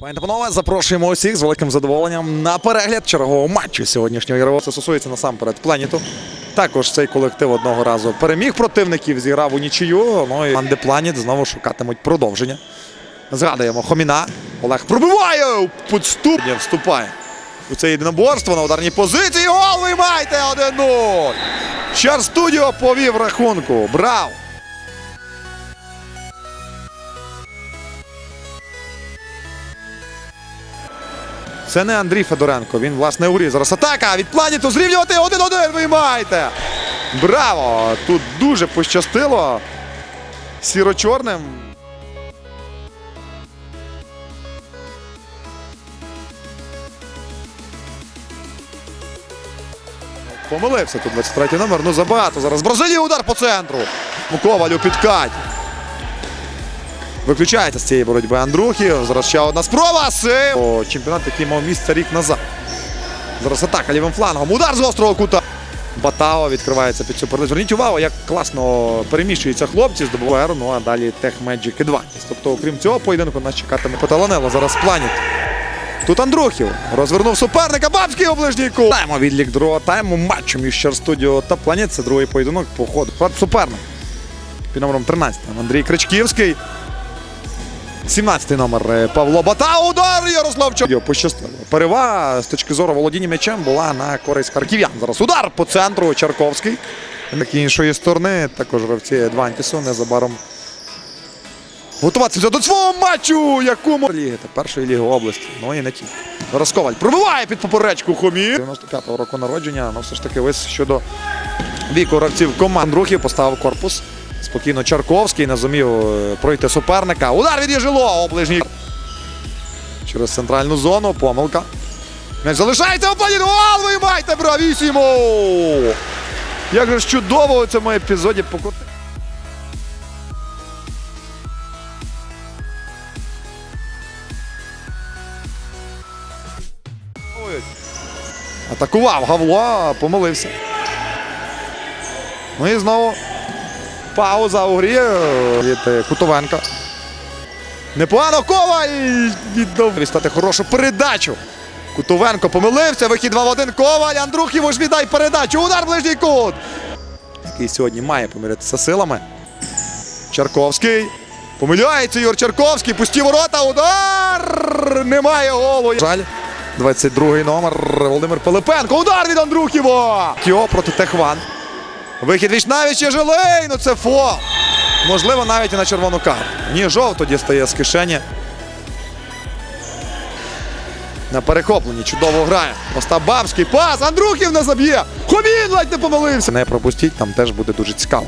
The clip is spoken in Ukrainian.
Пані панове, запрошуємо усіх з великим задоволенням на перегляд чергового матчу сьогоднішнього ігрового. Це стосується насамперед Пленіту. Також цей колектив одного разу переміг противників, зіграв у нічию. Ну і Анде Планіт знову шукатимуть продовження. Згадуємо Хоміна. Олег пробиває! Підступ вступає у це єдиноборство на ударній позиції. Гол виймайте 1-0! Чар студіо повів рахунку. Браво! Це не Андрій Федоренко. Він, власне, у грі. Зараз атака від планіту зрівнювати 1-1. Виймайте! Браво! Тут дуже пощастило. Сіро-чорним. Помилився тут 23 номер. Ну забагато. Зараз Бразилія удар по центру. Ковалю підкать. Виключається з цієї боротьби Андрухів. Зараз ще одна спроба. Сейв. Чемпіонат, який мав місце рік назад. Зараз атака лівим флангом. Удар з гострого кута. Батао відкривається під цю передачу. Зверніть увагу, як класно переміщуються хлопці, здобуває ну а далі Tech Magic Advantage. Тобто, окрім цього поєдинку, нас чекатиме Поталанело. Зараз планет. Тут Андрухів розвернув суперника. Бабський оближній кут. Таймо відлік другого тайму матчу між Щар Студіо та Планет. Це другий поєдинок по ходу. Суперник. Під номером 13. Андрій Кричківський. 17-й номер е, Павло Бата. Удар Ярослав Чо. Пощастило. Перевага з точки зору володіння м'ячем була на користь харків'ян. Зараз удар по центру Чарковський. Так і іншої сторони також гравці Адвантісу незабаром готуватися до свого матчу, якому ліги та першої ліги області. Ну і не тільки. Зараз Коваль пробиває під поперечку Хомі. 95-го року народження. Ну все ж таки вис щодо віку гравців команд рухів поставив корпус. Спокійно Чарковський не зумів е, пройти суперника. Удар від Єжило, оближній. Через центральну зону. Помилка. Не залишається у плані. Гол виймайте, бравісімо! Як же ж чудово у цьому епізоді покоти. Атакував Гавло, помилився. Ну і знову пауза у грі е, від е, Кутовенка. Непогано Коваль віддав стати хорошу передачу. Кутовенко помилився. Вихід 2 в 1. Коваль. Андрухів уж віддай передачу. Удар ближній кут. Який сьогодні має помиритися силами. Чарковський. Помиляється Юр Чарковський. Пусті ворота. Удар! Немає голу. Жаль. 22-й номер Володимир Пилипенко. Удар від Андрухіва. Кіо проти Техван. Вихід віч навіть жилей. Ну це фол. Можливо, навіть і на червону карту. Ні, жовто дістає з кишені. На перехопленні чудово грає. Остап Бабський пас. Андрухів не заб'є. Хомін ледь не помилився. Не пропустіть, там теж буде дуже цікаво.